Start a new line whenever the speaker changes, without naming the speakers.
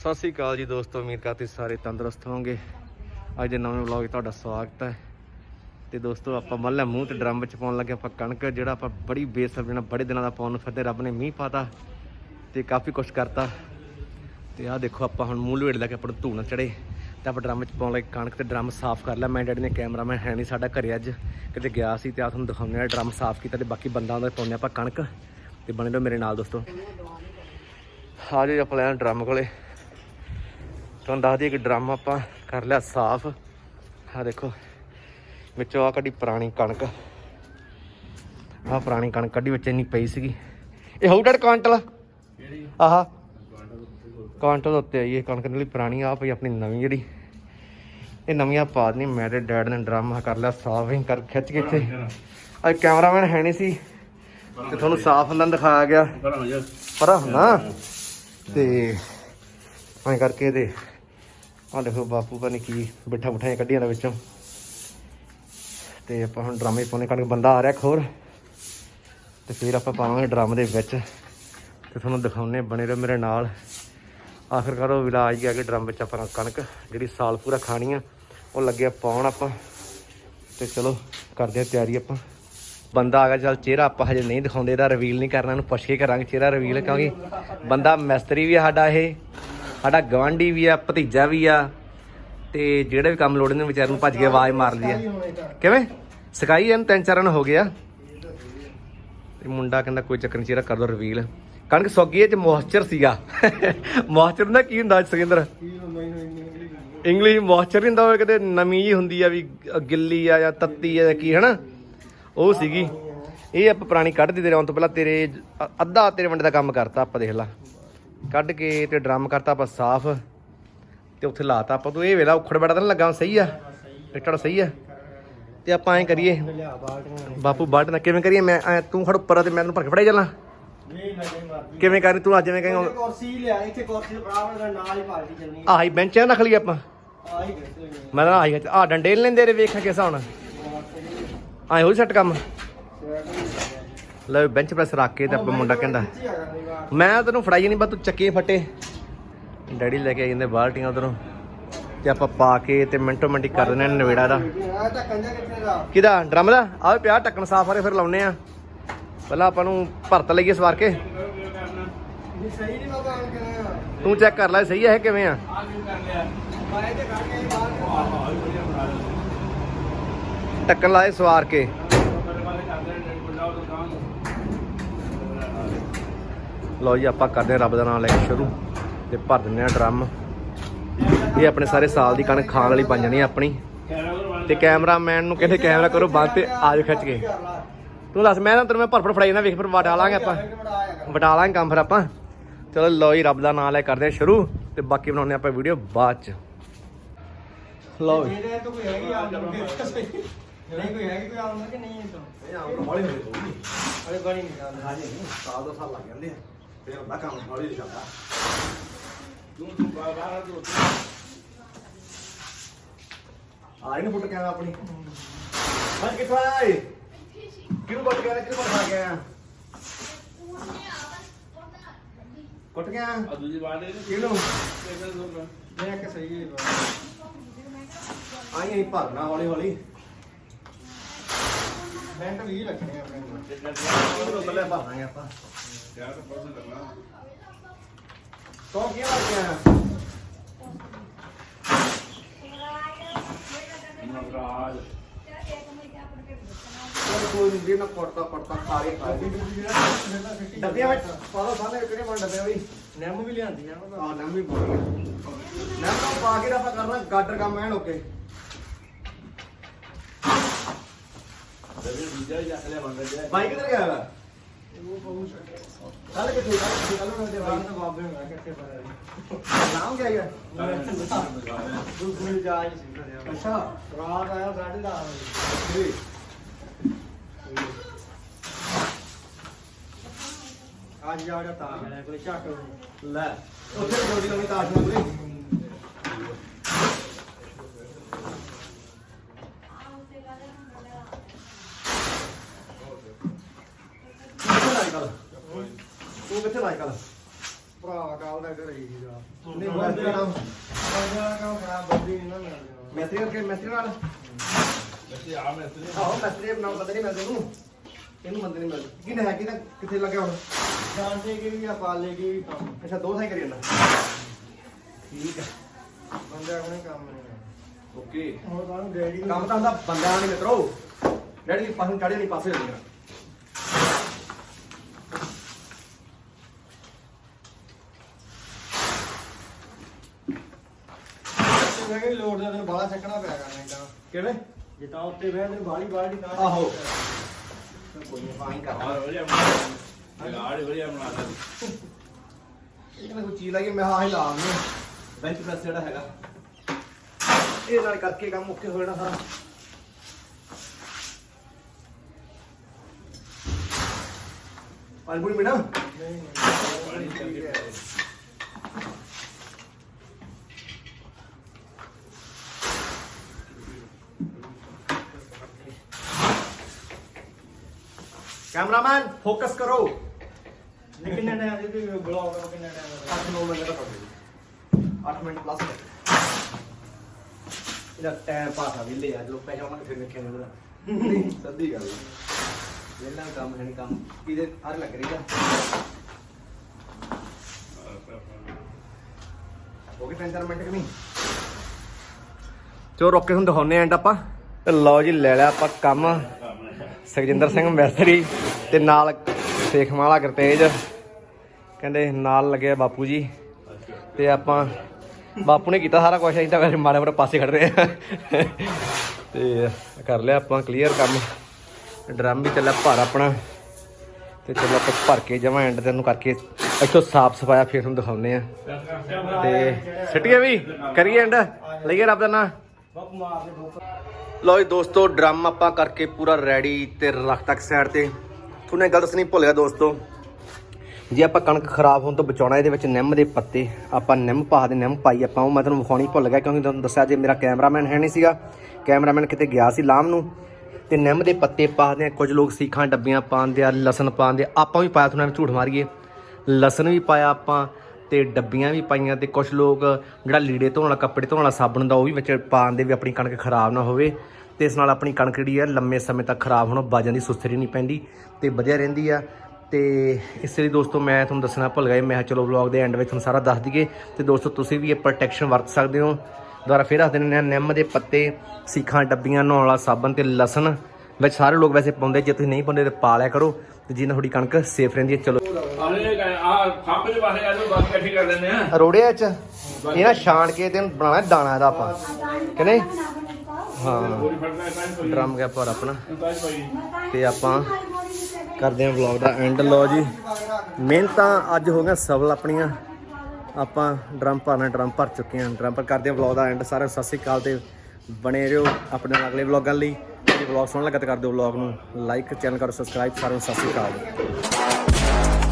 ਸਤਿ ਸ੍ਰੀ ਅਕਾਲ ਜੀ ਦੋਸਤੋ, ਉਮੀਦ ਕਰਦੇ ਸਾਰੇ ਤੰਦਰੁਸਤ ਹੋਵੋਗੇ। ਅੱਜ ਦੇ ਨਵੇਂ ਵਲੌਗ 'ਚ ਤੁਹਾਡਾ ਸਵਾਗਤ ਹੈ। ਤੇ ਦੋਸਤੋ, ਆਪਾਂ ਮੱਲਾ ਮੂੰਹ ਤੇ ਡਰਮ ਵਿੱਚ ਪਾਉਣ ਲੱਗੇ ਆਪਾਂ ਕਣਕ, ਜਿਹੜਾ ਆਪਾਂ ਬੜੀ ਬੇਸਬਰੀ ਬੜੇ ਦਿਨਾਂ ਦਾ ਪਾਉਣ ਨੂੰ ਫਿਰਦੇ, ਰੱਬ ਨੇ ਮੀਂਹ ਪਾਤਾ ਤੇ ਕਾਫੀ ਕੁਛ ਕਰਤਾ। ਤੇ ਆਹ ਦੇਖੋ, ਆਪਾਂ ਹੁਣ ਮੂੰਹ ਲਵੇੜ ਲੈ ਕੇ ਆਪਾਂ ਨੂੰ ਧੂਣਾ ਚੜੇ ਤੇ ਆਪਾਂ ਡਰਮ ਵਿੱਚ ਪਾਉਣ ਲੱਗੇ ਕਣਕ ਤੇ ਡਰਮ ਸਾਫ਼ ਕਰ ਲਿਆ। ਮੈਂ ਡੈਡੀ ਨੇ ਕੈਮਰਾਮੈਨ ਹੈ ਨਹੀਂ ਸਾਡਾ ਘਰੇ ਅੱਜ। ਕਿਤੇ ਗਿਆ ਸੀ ਤੇ ਆ ਤੁਹਾਨੂੰ ਦਿਖਾਉਂਦੇ ਆ ਡਰਮ ਸਾਫ਼ ਕੀਤਾ ਤੇ ਬਾਕੀ ਬੰਦਾ ਦਾ ਪਾਉਂਦੇ ਆਪਾਂ ਕਣਕ। ਤੇ ਬਣੇ ਰਹੋ ਮੇਰੇ ਨਾਲ ਦੋਸਤੋ। ਆ ਜੀ ਆਪਾਂ ਲੈਣ ਡਰਮ ਕੋਲੇ। ਤੁਹਾਨੂੰ ਦੱਸ ਦਈਏ ਕਿ ਡਰਮ ਆਪਾਂ ਕਰ ਲਿਆ ਸਾਫ਼। ਆ ਦੇਖੋ ਵਿੱਚੋਂ ਆ ਕੱਢੀ ਪੁਰਾਣੀ ਕਣਕ। ਆ ਪੁਰਾਣੀ ਕਣਕ ਕੱਢੀ ਵਿੱਚ ਇੰਨੀ ਪਈ ਸੀਗੀ। ਇਹ ਹੋਊ ਡੜ ਕੁਆਂਟਲ? ਆਹਾ। ਕੁਆਂਟਲ ਉੱਤੇ ਆਈ ਇਹ ਕਣਕ ਜਿਹੜੀ ਪੁਰਾਣੀ ਆ ਪਈ ਆਪਣੀ ਨਵੀਂ ਜਿਹੜੀ। ਇਹ ਨਵੀਆਂ ਪਾ ਦਨੀ ਮੇਰੇ ਡੈਡ ਨੇ ਡਰਮ ਕਰ ਲਿਆ ਸਾਫ਼ ਹੀ ਕਰ ਖਿੱਚ ਕੇ ਇੱਥੇ। ਅੱਜ ਕੈਮਰਾਮੈਨ ਹੈ ਨਹੀਂ ਸੀ ਤੇ ਤੁਹਾਨੂੰ ਸਾਫ਼ ਅੰਦਰ ਦਿਖਾਇਆ ਗਿਆ। ਪਰ ਨਾ ਤੇ ਐਂ ਕਰਕੇ ਤੇ ਆਹ ਦੇਖੋ ਬਾਪੂ ਪਤਾ ਨਹੀਂ ਕੀ ਬਿੱਠਾ ਬਿਠਾਈਆਂ ਕੱਢੀਆਂ ਦਾ ਵਿੱਚੋਂ। ਤੇ ਆਪਾਂ ਹੁਣ ਡਰਾਮੇ ਪਾਉਣੇ, ਕਣਕ ਬੰਦਾ ਆ ਰਿਹਾ ਖੋਰ। ਤੇ ਫਿਰ ਆਪਾਂ ਪਾਵਾਂਗੇ ਡਰਮ ਦੇ ਵਿੱਚ। ਤੇ ਤੁਹਾਨੂੰ ਦਿਖਾਉਣੇ ਬਣੇ ਰਹੋ ਮੇਰੇ ਨਾਲ। ਆਖਿਰਕਾਰ ਉਹ ਵਿਲਾਜ ਗਿਆ ਕਿ ਡਰਮ ਵਿੱਚ ਆਪਾਂ ਕਣਕ, ਜਿਹੜੀ ਸਾਲ ਪੂਰਾ ਖਾਣੀ ਆ, ਉਹ ਲੱਗਿਆ ਪਾਉਣ ਆਪਾਂ। ਤੇ ਚਲੋ, ਕਰਦੇ ਆ ਤਿਆਰੀ ਆਪਾਂ। ਬੰਦਾ ਆ ਗਿਆ, ਚੱਲ ਚਿਹਰਾ ਆਪਾਂ ਹਜੇ ਨਹੀਂ ਦਿਖਾਉਂਦੇ, ਇਹਦਾ ਰਿਵੀਲ ਨਹੀਂ ਕਰਨਾ, ਇਹਨੂੰ ਪੁੱਛ ਕੇ ਕਰਾਂਗੇ, ਚਿਹਰਾ ਰਿਵੀਲ ਕਿਉਂਕਿ ਬੰਦਾ ਮਿਸਤਰੀ ਵੀ ਆ ਸਾਡਾ ਇਹ। ਸਾਡਾ ਗਵਾਂਢੀ ਵੀ ਆ ਭਤੀਜਾ ਵੀ ਆ ਤੇ ਜਿਹੜੇ ਵੀ ਕੰਮ ਲੋੜਦੇ ਨੇ ਵਿਚਾਰ ਨੂੰ ਭੱਜ ਕੇ ਆਵਾਜ਼ ਮਾਰ ਲਈ ਆ ਕਿਵੇਂ? ਸਕਾਈ ਇਹਨੂੰ ਤਿੰਨ ਚਾਰ ਦਿਨ ਹੋ ਗਿਆ ਤੇ ਮੁੰਡਾ ਕਹਿੰਦਾ ਕੋਈ ਚੱਕਰ ਨਹੀਂ ਚਿਹਰਾ ਕਰ ਦੋ ਰਿਵੀਲ ਕਣਕ ਸੌਗੀ ਚ ਮੋਇਸਚਰ ਸੀਗਾ। ਮੋਇਸਚਰ ਦਾ ਕੀ ਹੁੰਦਾ ਸੁਖਿੰਦਰ ਇੰਗਲਿਸ਼ ਮੋਇਸਚਰ ਨਹੀਂ ਹੁੰਦਾ ਉਹ ਕਿਤੇ ਨਮੀ ਜੀ ਹੁੰਦੀ ਆ ਵੀ ਗਿੱਲੀ ਆ ਜਾਂ ਤੱਤੀ ਆ ਜਾਂ ਕੀ ਹਨਾ? ਉਹ ਸੀਗੀ। ਇਹ ਆਪਾਂ ਪੁਰਾਣੀ ਕੱਢ ਦਿੱਤੇ ਆਉਣ ਤੋਂ ਪਹਿਲਾਂ ਤੇਰੇ ਅੱਧਾ ਤੇਰੇ ਵੰਡੇ ਦਾ ਕੰਮ ਕਰਤਾ ਆਪਾਂ ਦੇਖ ਲਾ। ਕੱਢ ਕੇ ਤੇ ਡਰਮ ਕਰਤਾ ਆਪਾਂ ਸਾਫ਼ ਤੇ ਉੱਥੇ ਲਾਤਾ ਆਪਾਂ ਤੂੰ ਇਹ ਵੇਲਾ ਉਖੜ ਬੜਾ ਤਾਂ ਲੱਗਾ ਸਹੀ ਆ? ਟਿੱਟੜ ਸਹੀ ਆ? ਤੇ ਆਪਾਂ ਐਂ ਕਰੀਏ ਬਾਪੂ ਬਾਟ ਨਾ ਕਿਵੇਂ ਕਰੀਏ? ਮੈਂ ਤੂੰ ਖੜ ਉੱਪਰ ਤੇ ਮੈਂ ਤੈਨੂੰ ਭਰ ਕੇ ਫੜਾਈ ਚੱਲਾਂ ਕਿਵੇਂ ਕਰੀ ਤੂੰ ਅੱਜ ਜਿਵੇਂ ਕਹੇਂਗਾ
ਕੁਰਸੀ ਲਿਆ ਇੱਥੇ ਕੁਰਸੀ ਬਰਾਬਰ ਨਾਲ ਹੀ ਪਾਰਟੀ ਚੱਲਣੀ
ਆਹੀ ਬੈਂਚਾਂ ਰੱਖ ਲਈ ਆਪਾਂ।
ਆਹੀ
ਮੈਂ ਤਾਂ ਆਹੀ ਆ ਡੰਡੇ ਲੈਂਦੇ ਰੇ ਵੇਖਾਂ ਕਿਸ ਹੁਣ ਐਂ ਹੋ ਸੈੱਟ ਕੰਮ? ਲੈ ਬੈਂਚ ਪ੍ਰੈਸ ਰੱਖ ਕੇ ਤੇ ਆਪਾਂ ਮੁੰਡਾ ਕਹਿੰਦਾ ਮੈਂ ਤੈਨੂੰ ਫੜਾਈ ਨਹੀਂ ਬਸ ਤੂੰ ਚੱਕੇ ਫੱਟੇ। ਡੈਡੀ ਲੈ ਕੇ ਆ ਜਾਂਦੇ ਬਾਲਟੀਆਂ ਉਧਰੋਂ। ਤੇ ਆਪਾਂ ਪਾ ਕੇ ਤੇ ਮਿੰਟੋ ਮਿੰਟੀ ਕਰ ਦਿੰਦੇ ਆ ਨਵੇੜਾ ਦਾ? ਕਿਹਦਾ? ਡਰਮ ਦਾ? ਆਹ ਪਿਆ ਢੱਕਣ ਸਾਫ਼ ਆਰੇ ਫਿਰ ਲਾਉਨੇ ਆ ਪਹਿਲਾਂ ਆਪਾਂ ਨੂੰ ਭਰਤ ਲਈਏ ਸਵਾਰ ਕੇ।
ਇਹ ਸਹੀ ਨਹੀਂ ਬਾਬਾ ਆਣ ਕੇ
ਤੂੰ ਚੈੱਕ ਕਰ ਲੈ ਸਹੀ ਹੈ ਇਹ ਕਿਵੇਂ ਆ? ਢੱਕਣ ਲਾਏ ਸਵਾਰ ਕੇ। ਲਓ ਜੀ ਆਪਾਂ ਕਰਦੇ ਹਾਂ ਰੱਬ ਦਾ ਨਾਮ ਲੈ ਕੇ ਸ਼ੁਰੂ ਤੇ ਭਰ ਦਿੰਦੇ ਆ ਡਰਮ। ਇਹ ਆਪਣੇ ਸਾਰੇ ਸਾਲ ਦੀ ਕਣਕ ਖਾਣ ਵਾਲੀ ਬਣ ਜਾਣੀ ਆ ਆਪਣੀ। ਤੇ ਕੈਮਰਾਮੈਨ ਨੂੰ ਕਹਿੰਦੇ ਕੈਮਰਾ ਕਰੋ ਬੰਦ ਤੇ ਆਜੋ ਖਿੱਚ ਕੇ। ਤੂੰ ਦੱਸ ਮੈਂ ਨਾ ਤੈਨੂੰ ਮੈਂ ਭਰ ਭਰ ਫੜਾਈ ਨਾ ਵੇਖ ਫਿਰ ਵਟਾ ਲਾਂਗੇ ਆਪਾਂ। ਵਟਾ ਲਾਂਗੇ ਕੰਮ ਫਿਰ ਆਪਾਂ। ਚਲੋ ਲਓ ਜੀ ਰੱਬ ਦਾ ਨਾਮ ਲੈ ਕਰਦੇ ਆ ਸ਼ੁਰੂ ਤੇ ਬਾਕੀ ਬਣਾਉਂਦੇ ਆਪਾਂ ਵੀਡੀਓ ਬਾਅਦ ਚ। ਲਓ ਜੀ।
ਤੋਂ ਆਉਂਦਾ ਨਹੀਂ ਕੋਈ ਹੈਗੀ ਕੋਈ ਆਉਂਦਾ ਕਿ ਨਹੀਂ ਇਹ ਤੋਂ
ਹੌਲੀ ਹੌਲੀ ਹੋਊਗੀ।
ਅਰੇ ਬਣੀ ਨਹੀਂ। ਗੱਲ
ਹਾਂਜੀ ਸਾਲ ਦੋ ਸਾਲ ਲੱਗ ਜਾਂਦੇ ਆ। ਆ ਇਹਨੂੰ ਫੁੱਟ ਕਹਿਣਾ ਆਪਣੀ ਮੈਂ ਕਿੱਥੋਂ ਆਇਆ ਏ ਕਿਹਨੂੰ ਕੁੱਟ ਗਿਆ ਕਿਹਨੂੰ ਕੁੱਟ ਖਾ ਗਿਆ ਕੁੱਟ ਗਿਆ ਕਿਹਨੂੰ
ਦੇਖ ਕੇ ਸਹੀ ਹੈ
ਆਈ ਆਈ ਭਰਨਾ ਹੌਲੀ ਹੌਲੀ
ਬੈਂਕ 20 ਲੱਗਣੇ ਆਪਣੇ ਕੋਲ
ਇਹਨੂੰ ਪਹਿਲਾਂ ਭਰਨਾਂਗੇ ਆਪਾਂ। ਤੋਂ ਕੀ ਲੱਗ ਗਿਆ ਚਲ ਕੋਈ ਨਹੀਂ ਨਾ ਪੜਤਾ ਪੜਤਾ ਖਾ ਕੇ ਖਾ ਕੇ ਡੱਬਿਆਂ ਵਿੱਚ ਪਾਲੋ ਸਾਹਮਣੇ ਕਿਹੜੇ ਬਣ ਡੱਬੇ ਬਈ
ਨਿੰਮ ਵੀ ਲਿਆਂਦੀ ਆ
ਆ ਨਮ ਵੀ ਪਾ ਨਮ ਪਾ ਕੇ ਆਪਾਂ ਕਰਨਾ ਗਾਡਰ ਕੰਮ ਐਨ ਓਕੇ। ਬਾਈ ਕਿੱਧਰ ਗਿਆ ਵਾ?
ਉਹ ਬਹੁਤ
ਕੱਲ ਕਿੱਥੇ? ਕੱਲ ਕੱਲ ਨੂੰ ਦੇ
ਬਾਹਰ ਤਾਂ ਬਾਬੇ ਹੋਣਾ ਕਿੱਥੇ ਪਤਾ
ਨਾਮ ਕੀ ਹੈਗਾ?
ਦੂਸਰੀ ਜਾ ਹੀ ਸੀ
ਅੱਛਾ।
ਰਾਤ ਆਇਆ 10:30 ਵਜੇ। ਅੱਜ ਜਾੜਾ ਤਾਂ। ਹੈ ਕੋਈ ਝੱਟ
ਲੈ। ਉੱਥੇ ਜੋੜੀ ਲਾਉਣੀ ਤਾਸ਼ ਨਾਲ ਕੋਈ ਕਿੱਥੇ ਲਾਈ ਕੱਲ। ਤੂੰ ਕਿੱਥੇ ਲਾਈ ਕੱਲ?
ਭਰਾ ਕਾਲ ਦਾ ਘਰੇ ਹੀ ਸੀਗਾ।
ਨਹੀਂ ਮਿਸਤਰੀ ਨਾਲ
ਬੰਦੇ ਵਾਲਾ ਕੰਮ ਖਰਾਬ ਬੰਦੀ ਨਹੀਂ ਨਾ ਮਿਲਦੀ
ਮਿਸਤਰੀ ਕਰਕੇ ਮਿਸਤਰੀ ਨਾਲ?
ਵੈਸੇ ਆ ਮੈਂ ਤੇ
ਆਹੋ ਮਿਸਤਰੀ ਨਾਲ ਬੰਦੇ ਨਹੀਂ ਮਿਲਦੇ ਇਹਨੂੰ ਇਹਨੂੰ ਬੰਦੇ ਨਹੀਂ ਮਿਲਦੇ। ਕਿਹਨੇ ਹੈ ਕਿਹਦਾ ਕਿੱਥੇ ਲੱਗਿਆ ਹੁਣ?
ਜਾਣਦੇ ਕਿ ਵੀ ਆ ਪਾਲੇ ਕੀ ਵੀ ਕੰਮ।
ਅੱਛਾ ਦੋ ਸਾਈ ਕਰੀ ਜਾਂਦਾ ਠੀਕ ਹੈ
ਬੰਦੇ ਆਪਣੇ ਕੰਮ ਨਹੀਂ
ਓਕੇ।
ਹੁਣ ਤੁਹਾਨੂੰ ਡੈਡੀ
ਕੰਮ ਤਾਂ ਹੁੰਦਾ ਬੰਦਿਆਂ ਨਹੀਂ ਮਿੱਤਰੋ। ਡੈਡੀ ਦੀ ਪਾਸੇ ਚੜੇ ਨਹੀਂ ਪਾਸੇ ਹੋ ਜਾਣਾ
ਮੈਂ ਕਿਹਾ ਲੋਡ ਦਾ ਤੈਨੂੰ ਬਾਲਾ ਚੱਕਣਾ ਪਿਆ ਕਰਨਾ ਇਦਾਂ
ਕਿਵੇਂ
ਜੇ ਤਾਂ ਉੱਤੇ ਬਹਿ ਤੈਨੂੰ ਬਾਲੀ ਬਾਲੀ ਤਾਂ
ਆਹੋ। ਕੋਈ ਨਹੀਂ ਪਾਣੀ ਕਰ
ਆ ਵਧੀਆ ਬਣਾ ਆ ਵਧੀਆ ਬਣਾ ਦੇ
ਇਹ ਨਾ ਕੋਈ ਚੀਜ਼ ਲੱਗੀ ਮੈਂ ਹਾਂ ਹੀ ਲਾ ਦਿੰਦਾ ਬੈਂਚ ਪ੍ਰੈਸ ਜਿਹੜਾ ਹੈਗਾ ਇਹ ਨਾਲ ਕਰਕੇ ਕੰਮ ਓਕੇ ਹੋ ਜਾਣਾ ਸਾਰਾ ਪਾਣੀ ਪੂਰੀ ਮਿਣਾ
ਨਹੀਂ ਨਹੀਂ
ਕੈਮਰਾਮੈਨ ਫੋਕਸ ਕਰੋ
ਨਹੀਂ ਕਿੰਨੇ ਟਾਈਮ ਦੇ ਵੀ ਬਲੌਗ ਕਰੋ ਕਿੰਨੇ ਟਾਈਮ
8 9 ਮਿੰਟ ਦਾ ਕਰ 8 ਮਿੰਟ ਪਲੱਸ ਇਹਦਾ ਟਾਈਮ ਪਾਸ ਆ ਵਿਲੇ ਅੱਜ ਲੋਕ ਪੈਸਾ ਉਹਨਾਂ ਫਿਰ ਵੇਖਿਆ ਨਹੀਂ ਉਹਦਾ ਸੱਦੀ ਗੱਲ ਵੇਲਾ ਕੰਮ ਹੈ ਨਹੀਂ ਕੰਮ ਕਿਤੇ ਹਰ ਲੱਗ ਰਹੀ ਆ ਹੋ ਗਏ ਤਿੰਨ ਚਾਰ ਮਿੰਟ ਕਿ ਨਹੀਂ ਚੋ ਰੋਕੇ ਹੁਣ ਦਿਖਾਉਨੇ ਐਂਡ ਆਪਾਂ ਤੇ ਲਓ ਜੀ ਲੈ ਲਿਆ ਆਪਾਂ ਕੰਮ ਸੁਖਜਿੰਦਰ ਸਿੰਘ ਮਿਸਤਰੀ ਤੇ ਨਾਲ ਸੇਖਮਾਲਾ ਗੁਰਤੇਜ ਕਹਿੰਦੇ ਨਾਲ ਲੱਗੇ ਬਾਪੂ ਜੀ। ਤੇ ਆਪਾਂ ਬਾਪੂ ਨੇ ਕੀਤਾ ਸਾਰਾ ਕੁਝ ਅਸੀਂ ਤਾਂ ਵੈਸੇ ਮਾੜੇ ਮੋਟੇ ਪਾਸੇ ਖੜ ਰਹੇ ਆ। ਤੇ ਕਰ ਲਿਆ ਆਪਾਂ ਕਲੀਅਰ ਕੰਮ। ਡਰਮ ਵੀ ਚੱਲਿਆ ਭਰ ਆਪਣਾ। ਤੇ ਚਲੋ ਆਪਾਂ ਭਰ ਕੇ ਜਮਾ ਐਂਡ ਤੇ ਨੂੰ ਕਰਕੇ ਇੱਥੋਂ ਸਾਫ਼ ਸਫਾਇਆ ਫਿਰ ਤੁਹਾਨੂੰ ਦਿਖਾਉਨੇ ਆ। ਤੇ ਸਿੱਟੀਏ ਵੀ, ਕਰੀਏ ਐਂਡ ਲਈਏ ਰੱਬ ਦਾ ਨਾਂ।
ਬੱਪ
ਲਓ ਜੀ ਦੋਸਤੋ, ਡਰਮ ਆਪਾਂ ਕਰਕੇ ਪੂਰਾ ਰੈਡੀ ਤੇ ਰੱਖ ਤੱਕ ਸਾਈਡ ਤੇ। ਤੁਹਾਨੂੰ ਇਹ ਗੱਲ ਦੱਸਣੀ ਭੁੱਲ ਗਿਆ ਦੋਸਤੋ। ਜੇ ਆਪਾਂ ਕਣਕ ਖਰਾਬ ਹੋਣ ਤੋਂ ਬਚਾਉਣਾ, ਇਹਦੇ ਵਿੱਚ ਨਿੰਮ ਦੇ ਪੱਤੇ, ਆਪਾਂ ਨਿੰਮ ਪਾ ਦੇ, ਨਿੰਮ ਪਾਈ, ਆਪਾਂ ਉਹ ਮੈਂ ਤੁਹਾਨੂੰ ਵਿਖਾਉਣੀ ਭੁੱਲ ਗਿਆ ਕਿਉਂਕਿ ਤੁਹਾਨੂੰ ਦੱਸਿਆ ਜੇ ਮੇਰਾ ਕੈਮਰਾਮੈਨ ਹੈ ਨਹੀਂ ਸੀਗਾ। ਕੈਮਰਾਮੈਨ ਕਿਤੇ ਗਿਆ ਸੀ ਲਾਮ ਨੂੰ, ਤੇ ਨਿੰਮ ਦੇ ਪੱਤੇ ਪਾਦੇ ਆ ਕੁਝ ਲੋਕ ਸੀਖਾਂ, ਡੱਬੀਆਂ ਪਾਉਂਦੇ ਆ, ਲਸਣ ਪਾਉਂਦੇ ਆਪਾਂ ਵੀ ਪਾਇਆ ਤੁਹਾਨੂੰ ਝੂਠ ਮਾਰੀਏ। ਲਸਣ ਵੀ ਪਾਇਆ ਆਪਾਂ ਤੇ ਡੱਬੀਆਂ ਵੀ ਪਾਈਆਂ ਤੇ ਕੁਝ ਲੋਕ ਜਿਹੜਾ ਲੀੜੇ ਧੋਣ ਵਾਲਾ, ਕੱਪੜੇ ਧੋਣ ਵਾਲਾ ਸਾਬਣ ਦਾ ਉਹ ਵੀ ਵਿੱਚ ਪਾਉਂਦੇ ਵੀ ਆਪਣੀ ਕਣਕ ਖਰਾਬ ਨਾ ਹੋਵੇ ਤੇ ਇਸ ਨਾਲ ਆਪਣੀ ਕਣਕ ਜਿਹੜੀ ਆ ਲੰਮੇ ਸਮੇਂ ਤੱਕ ਖਰਾਬ ਹੋਣੋਂ ਬਾਜ਼ਾਂ ਦੀ ਸੁਸਤਰੀ ਨਹੀਂ ਪੈਂਦੀ ਤੇ ਵਧੀਆ ਰਹਿੰਦੀ ਆ। ਤੇ ਇਸ ਲਈ ਦੋਸਤੋ ਮੈਂ ਤੁਹਾਨੂੰ ਦੱਸਣਾ ਭੁੱਲ ਗਿਆ, ਮੈਂ ਕਿਹਾ ਚਲੋ ਵਲੌਗ ਦੇ ਐਂਡ ਵਿੱਚ ਤੁਹਾਨੂੰ ਸਾਰਾ ਦੱਸ ਦਈਏ। ਤੇ ਦੋਸਤੋ ਤੁਸੀਂ ਵੀ ਇਹ ਪ੍ਰੋਟੈਕਸ਼ਨ ਵਰਤ ਸਕਦੇ ਹੋ। ਦੁਬਾਰਾ ਫੇਰ ਦੱਸ ਦਿੰਦੇ ਹਾਂ ਨਿੰਮ ਦੇ ਪੱਤੇ, ਸੀਖਾਂ, ਡੱਬੀਆਂ, ਨਹਾਉਣ ਵਾਲਾ ਸਾਬਣ ਤੇ ਲਸਣ, ਵਿੱਚ ਸਾਰੇ ਲੋਕ ਵੈਸੇ ਪਾਉਂਦੇ, ਜੇ ਤੁਸੀਂ ਨਹੀਂ ਪਾਉਂਦੇ ਤੇ ਪਾ ਲਿਆ ਕਰੋ ਤੇ ਜਿਹਨਾਂ ਤੁਹਾਡੀ ਕਣਕ ਸੇਫ ਰਹਿੰਦੀ ਹੈ, ਚਲੋ।
ਆਲੇ ਆ ਖੰਭ ਦੇ ਪਾਸੇ ਆ ਜਾਓ ਬਾਕੀ ਇਕੱਠੀ ਕਰ ਲੈਂਦੇ ਆ।
ਰੋੜਿਆ ਚ? ਇਹ ਨਾ ਛਾਣ ਕੇ ਤੇ ਬਣਾਉਣਾ, ਦਾਣਾ ਇਹਦਾ ਆਪਾਂ। ਕਿ ਨਹੀਂ? ਹਾਂ। ਡਰਮ ਗਿਆ ਪਰ ਆਪਣਾ।
ਤਾਂ
ਤੇ ਆਪਾਂ ਕਰਦੇ ਹਾਂ ਵਲੌਗ ਦਾ ਐਂਡ ਲੋ ਜੀ, ਮਿਹਨਤਾਂ ਅੱਜ ਹੋ ਗਈਆਂ ਸਫਲ ਆਪਣੀਆਂ। ਆਪਾਂ ਡਰਮ ਭਰਨਾ, ਡਰਮ ਭਰ ਚੁੱਕੇ ਹਾਂ। ਡਰਮ ਪਰ ਕਰਦੇ ਹਾਂ ਵਲੌਗ ਦਾ ਐਂਡ ਸਾਰਿਆਂ ਨੂੰ ਸਤਿ ਸ੍ਰੀ ਅਕਾਲ ਤੇ ਬਣੇ ਰਹੋ ਆਪਣੇ ਨਾਲ ਅਗਲੇ ਵਲੌਗਾਂ ਲਈ ਜੇ ਵਲੌਗ ਸੋਹਣਾ ਲੱਗਾ ਤਾਂ ਕਰ ਦਿਓ ਵਲੌਗ ਨੂੰ ਲਾਈਕ ਚੈਨਲ ਕਰੋ ਸਬਸਕ੍ਰਾਈਬ ਸਾਰਿਆਂ ਨੂੰ ਸਤਿ ਸ੍ਰੀ ਅਕਾਲ।